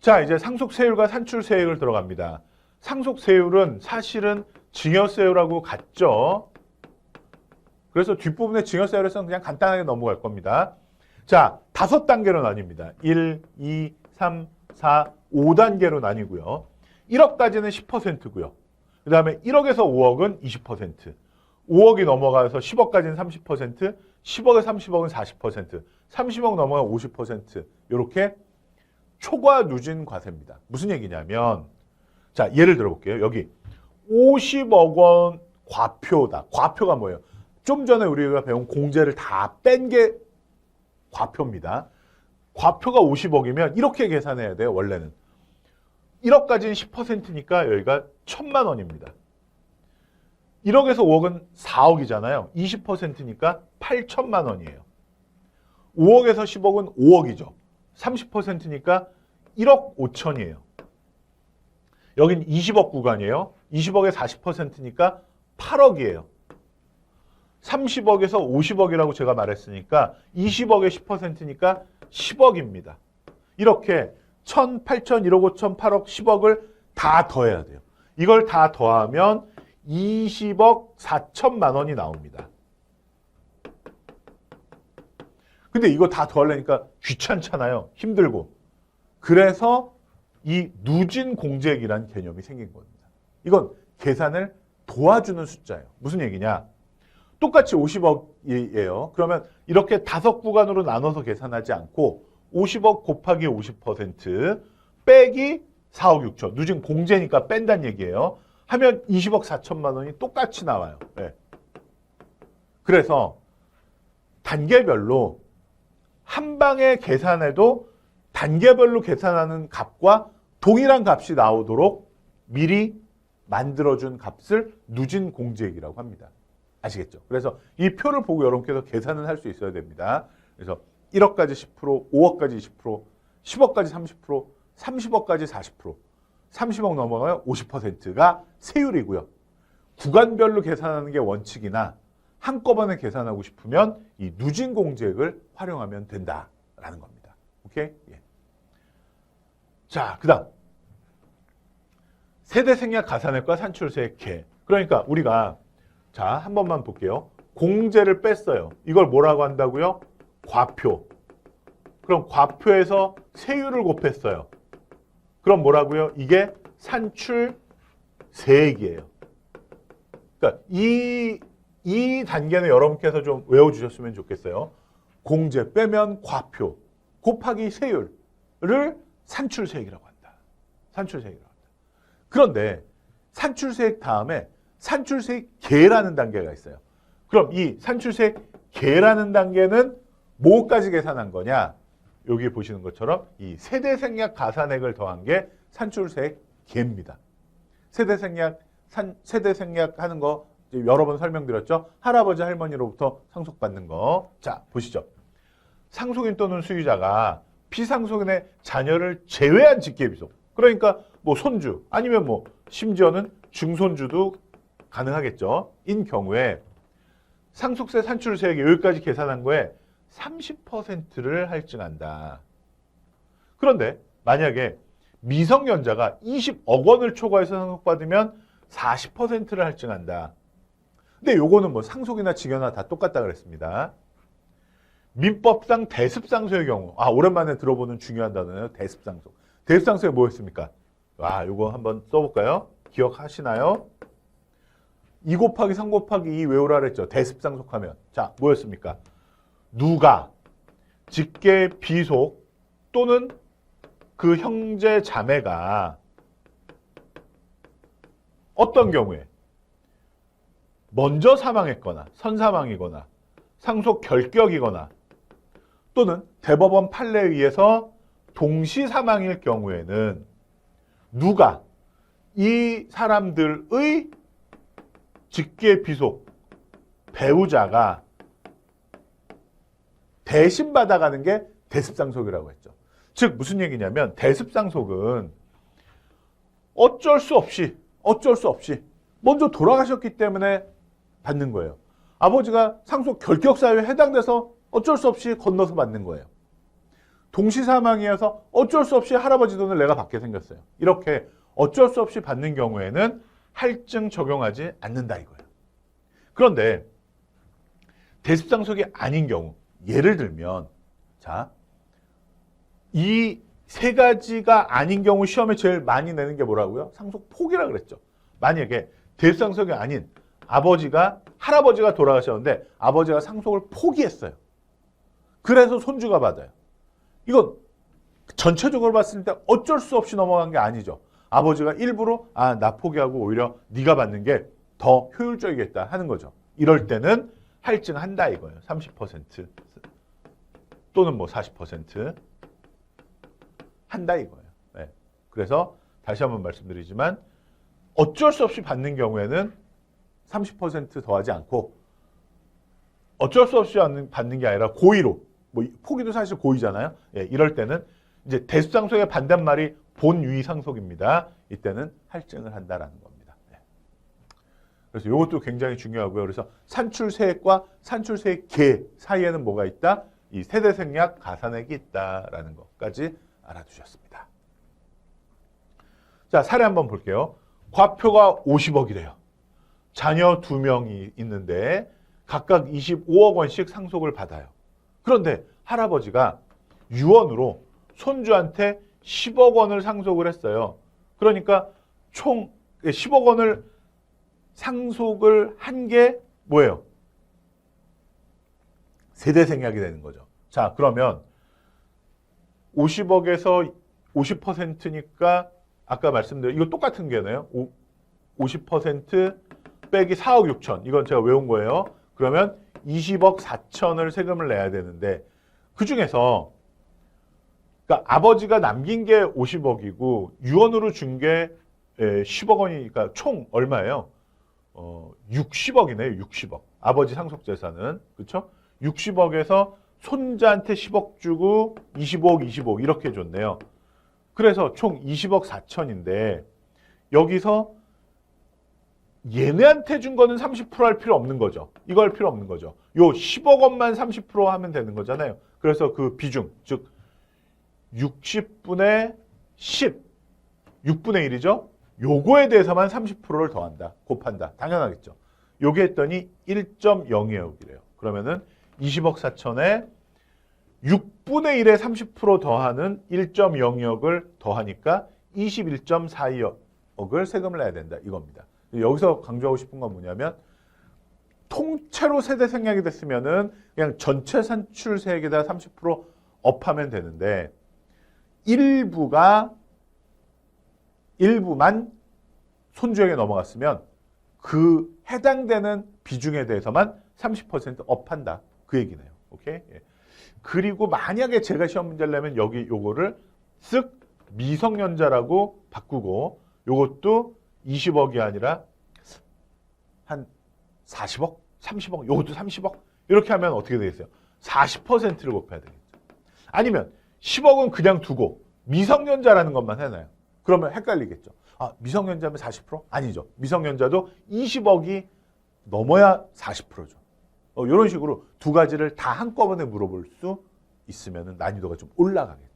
자, 이제 상속세율과 산출세율 들어갑니다. 상속세율은 사실은 증여세율하고 같죠. 그래서 뒷부분에 증여세율에서는 그냥 간단하게 넘어갈 겁니다. 자, 다섯 단계로 나뉩니다. 1, 2, 3, 4, 5단계로 나뉘고요. 1억까지는 10%고요. 그 다음에 1억에서 5억은 20%, 5억이 넘어가서 10억까지는 30%, 10억에 30억은 40%, 30억 넘어가 50% 이렇게 초과 누진 과세입니다. 무슨 얘기냐면 자 예를 들어볼게요. 여기 50억 원 과표다. 과표가 뭐예요? 좀 전에 우리가 배운 공제를 다 뺀 게 과표입니다. 과표가 50억이면 이렇게 계산해야 돼요. 원래는 1억까지는 10%니까 여기가 1천만 원입니다. 1억에서 5억은 4억이잖아요. 20%니까 8천만 원이에요. 5억에서 10억은 5억이죠. 30%니까 1억 5천이에요. 여긴 20억 구간이에요. 20억에 40%니까 8억이에요. 30억에서 50억이라고 제가 말했으니까 20억에 10%니까 10억입니다. 이렇게 1천, 8천, 1억 5천, 8억, 10억을 다 더해야 돼요. 이걸 다 더하면 20억 4천만 원이 나옵니다. 근데 이거 다 더하려니까 귀찮잖아요. 힘들고. 그래서 이 누진 공제액이라는 개념이 생긴 겁니다. 이건 계산을 도와주는 숫자예요. 무슨 얘기냐? 똑같이 50억이에요. 그러면 이렇게 다섯 구간으로 나눠서 계산하지 않고 50억 곱하기 50% 빼기 4억 6천. 누진 공제니까 뺀다는 얘기예요. 하면 20억 4천만 원이 똑같이 나와요. 네. 그래서 단계별로 한 방에 계산해도 단계별로 계산하는 값과 동일한 값이 나오도록 미리 만들어준 값을 누진 공제액이라고 합니다. 아시겠죠? 그래서 이 표를 보고 여러분께서 계산을 할 수 있어야 됩니다. 그래서 1억까지 10%, 5억까지 20%, 10억까지 30%, 30억까지 40%, 30억 넘어가면 50%가 세율이고요. 구간별로 계산하는 게 원칙이나 한꺼번에 계산하고 싶으면 이 누진 공제액을 활용하면 된다라는 겁니다. 오케이? 예. 자, 그다음 세대 생략 가산액과 산출세액 개. 그러니까 우리가 자, 한 번만 볼게요. 공제를 뺐어요. 이걸 뭐라고 한다고요? 과표. 그럼 과표에서 세율을 곱했어요. 그럼 뭐라고요? 이게 산출세액이에요. 그러니까 이, 이 단계는 여러분께서 좀 외워주셨으면 좋겠어요. 공제 빼면 과표 곱하기 세율을 산출세액이라고 한다. 산출세액이라고 한다. 그런데 산출세액 다음에 산출세액 계라는 단계가 있어요. 그럼 이 산출세액 계라는 단계는 뭐까지 계산한 거냐? 여기 보시는 것처럼 이 세대 생략 가산액을 더한 게 산출세액 계입니다. 세대 생략 산, 세대 생략 하는 거 여러 번 설명드렸죠. 할아버지 할머니로부터 상속받는 거. 자, 보시죠. 상속인 또는 수유자가 피상속인의 자녀를 제외한 직계비속. 그러니까 뭐 손주 아니면 뭐 심지어는 증손주도 가능하겠죠. 인 경우에 상속세 산출세액 여기까지 계산한 거에 30%를 할증한다. 그런데 만약에 미성년자가 20억 원을 초과해서 상속받으면 40%를 할증한다. 근데 요거는 뭐 상속이나 직여나 다 똑같다 그랬습니다. 민법상 대습상소의 경우, 아 오랜만에 들어보는 중요한 단어예요. 대습상소. 대습상소에 뭐였습니까? 와, 요거 한번 써볼까요? 기억하시나요? 2 곱하기 3 곱하기 2 외우라 그랬죠. 대습상속하면. 자, 뭐였습니까? 누가 직계 비속 또는 그 형제 자매가 어떤 경우에 먼저 사망했거나 선사망이거나 상속 결격이거나 또는 대법원 판례에 의해서 동시 사망일 경우에는 누가 이 사람들의 직계 비속 배우자가 대신 받아가는 게 대습상속이라고 했죠. 즉 무슨 얘기냐면 대습상속은 어쩔 수 없이 어쩔 수 없이 먼저 돌아가셨기 때문에 받는 거예요. 아버지가 상속 결격 사유에 해당돼서 어쩔 수 없이 건너서 받는 거예요. 동시 사망이어서 어쩔 수 없이 할아버지 돈을 내가 받게 생겼어요. 이렇게 어쩔 수 없이 받는 경우에는 할증 적용하지 않는다 이거예요. 그런데 대습상속이 아닌 경우 예를 들면 자, 이 세 가지가 아닌 경우 시험에 제일 많이 내는 게 뭐라고요? 상속 포기라 그랬죠. 만약에 대상속이 아닌 아버지가 할아버지가 돌아가셨는데 아버지가 상속을 포기했어요. 그래서 손주가 받아요. 이건 전체적으로 봤을 때 어쩔 수 없이 넘어간 게 아니죠. 아버지가 일부러 아 나 포기하고 오히려 네가 받는 게 더 효율적이겠다 하는 거죠. 이럴 때는 할증한다 이거예요. 30% 또는 뭐 40% 한다 이거예요. 네. 그래서 다시 한번 말씀드리지만 어쩔 수 없이 받는 경우에는 30% 더하지 않고 어쩔 수 없이 받는, 게 아니라 고의로 뭐 포기도 사실 고의잖아요. 예, 이럴 때는 이제 대수상속의 반대말이 본유의 상속입니다. 이때는 할증을 한다라는 겁니다. 예. 그래서 이것도 굉장히 중요하고요. 그래서 산출세액과 산출세액계 사이에는 뭐가 있다? 이 세대생략 가산액이 있다라는 것까지 알아두셨습니다. 자, 사례 한번 볼게요. 과표가 50억이래요. 자녀 두 명이 있는데 각각 25억 원씩 상속을 받아요. 그런데 할아버지가 유언으로 손주한테 10억 원을 상속을 했어요. 그러니까 총 10억 원을 상속을 한 게 뭐예요? 세대 생략이 되는 거죠. 자, 그러면 50억에서 50%니까 아까 말씀드린 이거 똑같은 게네요. 50% 빼기 4억 6천. 이건 제가 외운 거예요. 그러면 20억 4천을 세금을 내야 되는데 그 중에서 그러니까 아버지가 남긴 게 50억이고 유언으로 준 게 10억 원이니까 총 얼마예요? 어, 60억이네요. 60억. 아버지 상속 재산은 그렇죠? 60억에서 손자한테 10억 주고 25억, 25억 이렇게 줬네요. 그래서 총 20억 4천인데 여기서 얘네한테 준 거는 30%할 필요 없는 거죠. 이거 할 필요 없는 거죠. 요 10억 원만 30% 하면 되는 거잖아요. 그래서 그 비중, 즉 60분의 10, 6분의 1이죠. 요거에 대해서만 30%를 더한다. 곱한다. 당연하겠죠. 요게 했더니 1.02억이래요. 그러면은 20억 4천에 6분의 1에 30% 더하는 1.02억을 더하니까 21.42억을 세금을 내야 된다. 이겁니다. 여기서 강조하고 싶은 건 뭐냐면 통째로 세대 생략이 됐으면은 그냥 전체 산출세액에다 30% 업하면 되는데 일부가 일부만 손주에게 넘어갔으면 그 해당되는 비중에 대해서만 30% 업한다. 그 얘기네요. 오케이? 예. 그리고 만약에 제가 시험 문제를 내면 여기 요거를 쓱 미성년자라고 바꾸고 요것도 20억이 아니라 한 40억? 30억? 요것도 30억? 이렇게 하면 어떻게 되겠어요? 40%를 곱해야 되겠죠. 아니면 10억은 그냥 두고 미성년자라는 것만 해놔요. 그러면 헷갈리겠죠. 아, 미성년자면 40%? 아니죠. 미성년자도 20억이 넘어야 40%죠. 어, 이런 식으로 두 가지를 다 한꺼번에 물어볼 수 있으면 난이도가 좀 올라가겠죠.